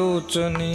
लोचनी